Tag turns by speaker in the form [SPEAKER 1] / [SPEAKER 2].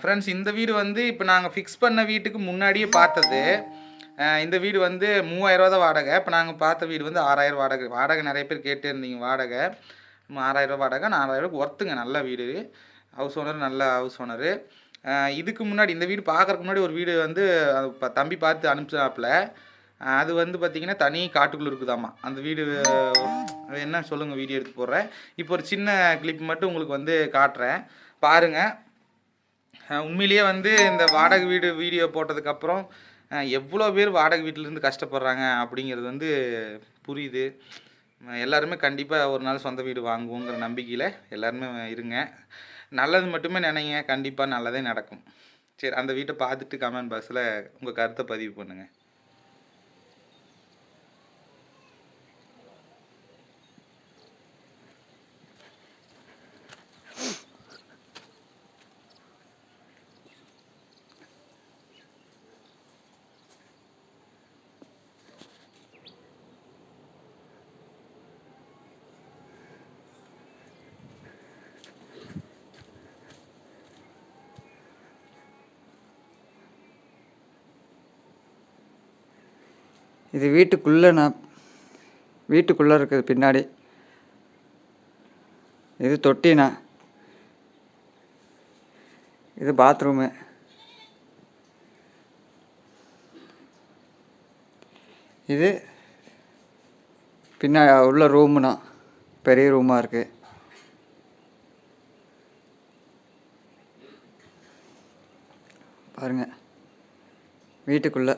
[SPEAKER 1] Friends இந்த வீடு வந்து இப்போ நாங்கள் ஃபிக்ஸ் பண்ண வீட்டுக்கு முன்னாடியே பார்த்தது. இந்த வீடு வந்து மூவாயிரரூவா தான் வாடகை. இப்போ நாங்கள் பார்த்த வீடு வந்து ஆறாயிரம் வாடகை. வாடகை நிறைய பேர் கேட்டே இருந்தீங்க வாடகை. ஆறாயிரரூவா வாடகை நாலாயிரம் ஒர்த்துங்க நல்ல வீடு. ஹவுஸ் ஓனர் நல்ல ஹவுஸ் ஓனரு இதுக்கு முன்னாடி இந்த வீடு பார்க்கறதுக்கு முன்னாடி ஒரு வீடு வந்து இப்போ தம்பி பார்த்து அனுப்பிச்சாப்புல. அது வந்து பார்த்திங்கன்னா தனி காட்டுக்குள்ளே இருக்குதாம்மா அந்த வீடு என்ன சொல்லுங்கள் வீடியோ எடுத்து போடுறேன். இப்போ ஒரு சின்ன கிளிப் மட்டும் உங்களுக்கு வந்து காட்டுறேன். பாருங்கள் உண்மையிலேயே வந்து இந்த வாடகை வீடு வீடியோ போட்டதுக்கப்புறம் எவ்வளோ பேர் வாடகை வீட்டிலேருந்து கஷ்டப்படுறாங்க அப்படிங்கிறது வந்து புரியுது. எல்லாருமே கண்டிப்பாக ஒரு நாள் சொந்த வீடு வாங்குவோங்கிற நம்பிக்கையில் எல்லாருமே இருங்க. நல்லது மட்டுமே நினைங்க. கண்டிப்பாக நல்லதே நடக்கும். சரி அந்த வீட்டை பார்த்துட்டு கமெண்ட் பாக்ஸில் உங்கள் கருத்தை பதிவு பண்ணுங்கள்
[SPEAKER 2] இது வீட்டுக்குள்ளே நான் வீட்டுக்குள்ளே இருக்குது பின்னாடி. இது தொட்டிண்ணா இது பாத்ரூமு. இது பின்னா உள்ள ரூமுண்ணா பெரிய ரூமாக இருக்குது பாருங்கள் வீட்டுக்குள்ளே.